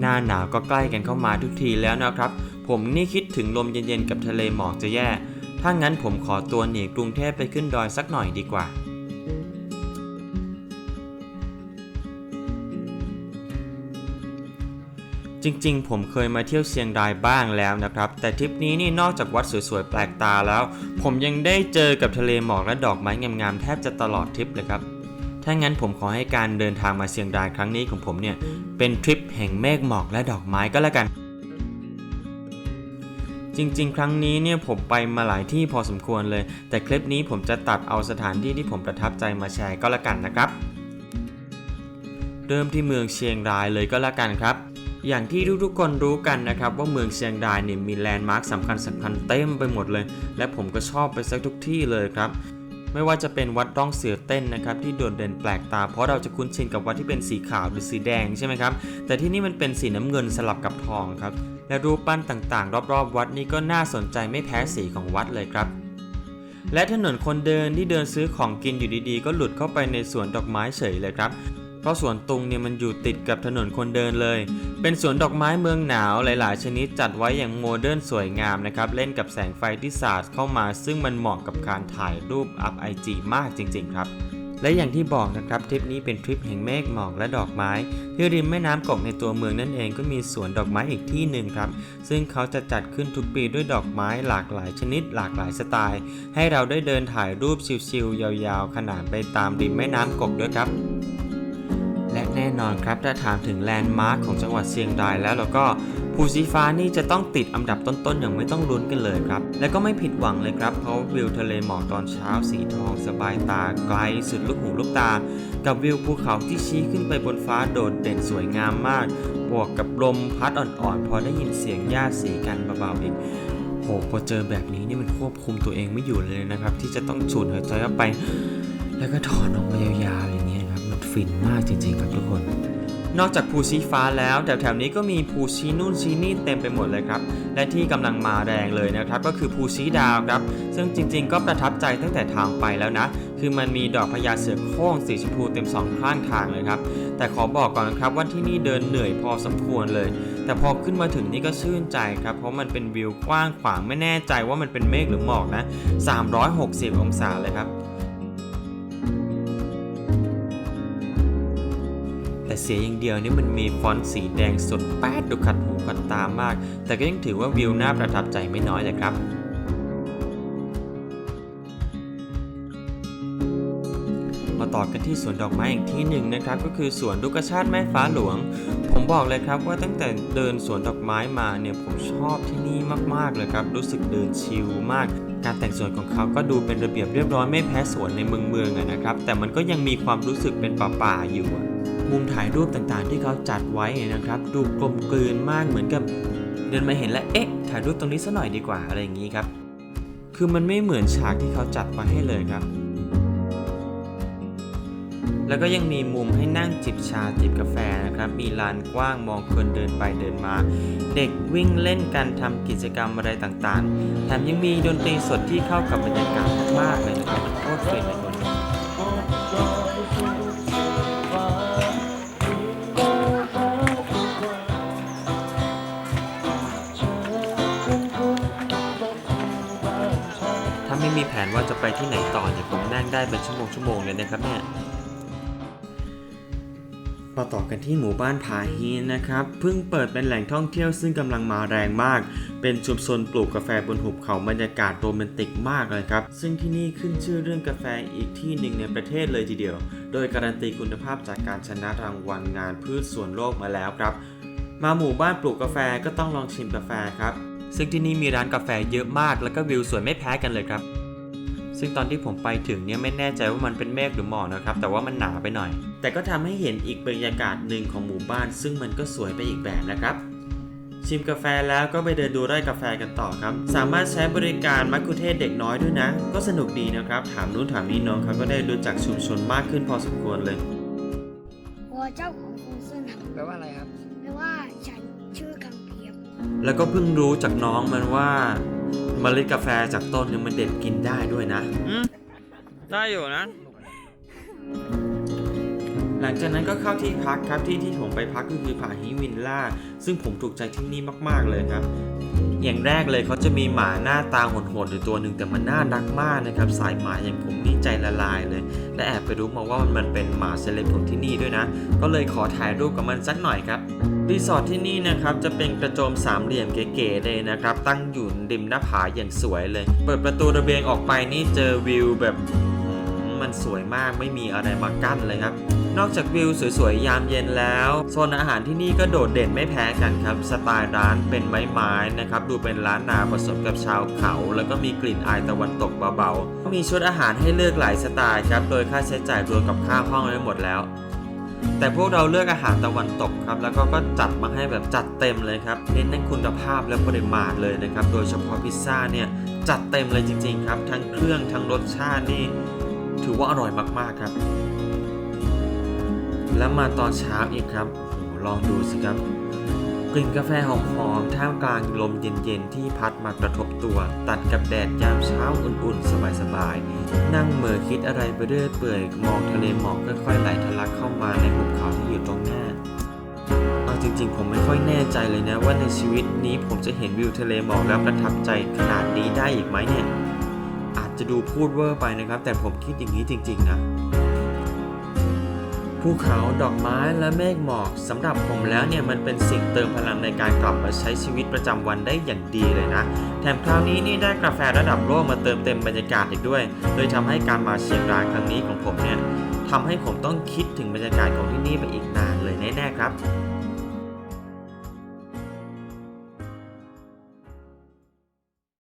หน้าหนาวก็ใกล้กันเข้ามาทุกทีแล้วนะครับ ผมนี่คิดถึงลมเย็นๆกับทะเลหมอกจะแย่ ถ้างั้นผมขอตัวหนีกรุงเทพไปขึ้นดอยสักหน่อยดีกว่า จริงๆ ผมเคยมาเที่ยวเชียงรายบ้างแล้วนะครับ แต่ทริปนี้นี่นอกจากวัดสวยๆ แปลกตาแล้ว ผมยังได้เจอกับทะเลหมอกและดอกไม้งามๆ แทบจะตลอดทริปเลยครับ ถ้างั้นผมขอให้การเดินทางมาเชียงรายครั้งนี้ของผมเนี่ย เป็นทริปแห่งเมฆหมอกและดอกไม้ก็แล้วกัน จริงๆ ครั้งนี้เนี่ยผมไปมาหลายที่พอสมควรเลย แต่คลิปนี้ผมจะตัดเอาสถานที่ที่ผมประทับใจมาแชร์ก็แล้วกันนะครับ เริ่มที่เมืองเชียงรายเลยก็แล้วกันครับ อย่างที่ทุกๆคนรู้กันนะครับว่าเมืองเชียงรายเนี่ยมีแลนด์มาร์คสำคัญสำคัญเต็มไปหมดเลย และผมก็ชอบไปสักทุกที่เลยครับไม่ว่าจะเป็นวัดร่องเสือเต้นนะครับที่โดดเด่นแปลกตา เพราะเราจะคุ้นชินกับวัดที่เป็นสีขาวหรือสีแดงใช่ไหมครับแต่ที่นี่มันเป็นสีน้ำเงินสลับกับทองครับและรูปปั้นต่างๆ รอบๆ วัดนี่ก็น่าสนใจไม่แพ้สีของวัดเลยครับ และถนนคนเดินที่เดินซื้อของกินอยู่ดีๆ ก็หลุดเข้าไปในสวนดอกไม้เฉยเลยครับ เพราะสวนตุงเนี่ยมันอยู่ติดกับถนนคนเดินเลย เป็นสวนดอกไม้เมืองหนาวหลาย ๆ ชนิดจัดไว้อย่างโมเดิร์นสวยงามนะครับ เล่นกับแสงไฟที่สาดเข้ามา ซึ่งมันเหมาะกับการถ่ายรูปอัพไอจีมากจริง ๆ ครับและอย่างที่บอกนะครับทริปนี้เป็นทริปแห่งเมฆหมอกและดอกไม้ ที่ริมแม่น้ำกกในตัวเมืองนั่นเองก็มีสวนดอกไม้อีกที่หนึ่งครับ ซึ่งเขาจะจัดขึ้นทุกปีด้วยดอกไม้หลากหลายชนิด หลากหลายสไตล์ ให้เราได้เดินถ่ายรูปชิลๆยาวๆ ขนานไปตามริมแม่น้ำกกด้วยครับ แน่นอนครับ ถ้าถามถึงแลนด์มาร์คของจังหวัดเชียงรายแล้วเราก็ภูชีฟ้านี่จะต้องติดอันดับต้นๆ อย่างไม่ต้องลุ้นกันเลยครับ และก็ไม่ผิดหวังเลยครับ เพราะวิวทะเลหมอกตอนเช้าสีทองสบายตาไกลสุดลูกหูลูกตา กับวิวภูเขาที่ชี้ขึ้นไปบนฟ้าโดดเด่นสวยงามมาก บวกกับลมพัดอ่อนๆ พอได้ยินเสียงหญ้าสีกันเบาๆอีกโหพอเจอแบบนี้นี่มันควบคุมตัวเองไม่อยู่เลยนะครับ ที่จะต้องสูดหายใจเข้าไป แล้วก็ถอนออกมายาวๆอย่างนี้ย ฟินมากจริง ๆ ครับทุกคน นอกจากภูชีฟ้าแล้วแถวๆนี้ก็มีภูชีนู่นชีนี่เต็มไปหมดเลยครับ และที่กำลังมาแรงเลยนะครับ ก็คือภูชีดาวครับ ซึ่งจริง ๆ ก็ประทับใจตั้งแต่ทางไปแล้วนะ คือมันมีดอกพญาเสือโคร่งสีชมพูเต็มสองข้างทางเลยครับ แต่ขอบอกก่อนนะครับว่าที่นี่เดินเหนื่อยพอสมควรเลย แต่พอขึ้นมาถึงนี่ก็ชื่นใจครับ เพราะมันเป็นวิวกว้างขวางไม่แน่ใจว่ามันเป็นเมฆหรือหมอกนะ 360 องศาเลยครับ แต่เสียอย่างเดียวนี่มันมีฟอนต์สีแดงสดแป๊ดดูขัดหูขัดตามาก แต่ก็ยังถือว่าวิวน่าประทับใจไม่น้อยเลยครับมาต่อกันที่สวนดอกไม้อีกที่หนึ่งนะครับ ก็คือสวนลูกชาติแม่ฟ้าหลวง ผมบอกเลยครับว่าตั้งแต่เดินสวนดอกไม้มาเนี่ยผมชอบที่นี่มากๆเลยครับ รู้สึกเดินชิลมาก การแต่งสวนของเขาก็ดูเป็นระเบียบเรียบร้อยไม่แพ้สวนในเมืองเมืองนะครับ แต่มันก็ยังมีความรู้สึกเป็นป่าๆอยู่ มุมถ่ายรูปต่างๆ ที่เขาจัดไว้นะครับ ดูกลมกลืนมากเหมือนกับ เดินมาเห็นแล้วเอ๊ะ ถ่ายรูปตรงนี้ซะหน่อยดีกว่าอะไรอย่างนี้ครับ คือมันไม่เหมือนฉากที่เขาจัดมาให้เลยครับ แล้วก็ยังมีมุมให้นั่งจิบชาจิบกาแฟนะครับ มีลานกว้างมองคนเดินไปเดินมา เด็กวิ่งเล่นกันทำกิจกรรมอะไรต่างๆ แถมยังมีดนตรีสดที่เข้ากับบรรยากาศมากๆเลยนะครับมันโคตรฟินเลยคน มีแผนว่าจะไปที่ไหนต่อเนี่ยผมนั่งได้เป็นชั่วโมงชั่วโมงเลยนะครับเนี่ยมาต่อกันที่หมู่บ้านผาฮีนนะครับเพิ่งเปิดเป็นแหล่งท่องเที่ยวซึ่งกำลังมาแรงมาก เป็นชุมชนปลูกกาแฟบนหุบเขาบรรยากาศโรแมนติกมากเลยครับ ซึ่งที่นี่ขึ้นชื่อเรื่องกาแฟอีกที่หนึ่งในประเทศเลยทีเดียว โดยการันตีคุณภาพจากการชนะรางวัลงานพืชสวนโลกมาแล้วครับ มาหมู่บ้านปลูกกาแฟก็ต้องลองชิมกาแฟครับ ซึ่งที่นี่มีร้านกาแฟเยอะมาก แล้วก็วิวสวยไม่แพ้กันเลยครับ ซึ่งตอนที่ผมไปถึงเนี่ยไม่แน่ใจว่ามันเป็นเมฆหรือหมอกนะครับ แต่ว่ามันหนาไปหน่อย แต่ก็ทำให้เห็นอีกบรรยากาศหนึ่งของหมู่บ้าน ซึ่งมันก็สวยไปอีกแบบนะครับ ชิมกาแฟแล้วก็ไปเดินดูไร่กาแฟกันต่อครับ สามารถใช้บริการมัคคุเทศก์เด็กน้อยด้วยนะ ก็สนุกดีนะครับ ถามนู้นถามนี้น้องเขาก็ได้รู้จักชุมชนมากขึ้นพอสมควรเลย我เจ้าของฟูเซนแปลว่าอะไรครับแปลว่าฉันชื่อกังเพียบแล้วก็เพิ่งรู้จากน้องมันว่า เมล็ดกาแฟจากต้นเนี่ยมันเด็ดกินได้ด้วยนะ อืมได้อยู่นะ หลังจากนั้นก็เข้าที่พักครับที่ที่ผมไปพักก็คือผาฮิวินล่า ซึ่งผมถูกใจที่นี่มาก ๆเลยครับ อย่างแรกเลยเขาจะมีหมาหน้าตาโหดๆอยู่ตัวหนึ่งแต่มันน่ารักมากนะครับ สายหมาอย่างผมนี่ใจละลายเลยและแอบไปรู้มาว่ามันเป็นหมาเซเลบของที่นี่ด้วยนะ ก็เลยขอถ่ายรูปกับมันสักหน่อยครับรีสอร์ทที่นี่นะครับจะเป็นกระโจมสามเหลี่ยมเก๋ๆเลยนะครับ ตั้งอยู่ริมหน้าผาอย่างสวยเลย เปิดประตูระเบียงออกไปนี่เจอวิวแบบมันสวยมากไม่มีอะไรมากั้นเลยครับ นอกจากวิวสวยๆ ยามเย็นแล้ว โซนอาหารที่นี่ก็โดดเด่นไม่แพ้กันครับ สไตล์ร้านเป็นไม้ๆนะครับ ดูเป็นร้านนาผสมกับชาวเขา แล้วก็มีกลิ่นอายตะวันตกเบาๆ มีชุดอาหารให้เลือกหลายสไตล์ครับ โดยค่าใช้จ่ายรวมกับค่าห้องไว้หมดแล้ว แต่พวกเราเลือกอาหารตะวันตกครับ แล้วก็ก็จัดมาให้แบบจัดเต็มเลยครับ เน้นในคุณภาพและปริมาณเลยนะครับ โดยเฉพาะพิซซ่าเนี่ยจัดเต็มเลยจริง ๆ ครับ ทั้งเครื่องทั้งรสชาตินี่ถือว่าอร่อยมากๆครับ แล้วมาตอนเช้าอีกครับโหลองดูสิครับ กลิ่นกาแฟหอมๆท่ามกลางลมเย็นๆ ที่พัดมากระทบตัว ตัดกับแดดยามเช้าอุ่นๆ สบายๆ นั่งเหม่อคิดอะไรไปเรื่อยเปื่อยมองทะเลหมอกค่อยๆไหลทะลักเข้ามาในหุบเขาที่อยู่ตรงหน้าเอาจริงๆ ผมไม่ค่อยแน่ใจเลยนะว่าในชีวิตนี้ผมจะเห็นวิวทะเลหมอกแล้วประทับใจขนาดนี้ได้อีกไหมเนี่ย อาจจะดูพูดเวอร์ไปนะครับ แต่ผมคิดอย่างนี้จริง ๆ นะ ภูเขาดอกไม้และเมฆหมอกสำหรับผมแล้วเนี่ยมันเป็นสิ่งเติมพลังในการกลับมาใช้ชีวิตประจำวันได้อย่างดีเลยนะ แถมคราวนี้นี่ได้กาแฟระดับโลกมาเติมเต็มบรรยากาศอีกด้วยโดยทำให้การมาเชียงรายครั้งนี้ของผมเนี่ยทำให้ผมต้องคิดถึงบรรยากาศของที่นี่ไปอีกนานเลยแน่ๆครับ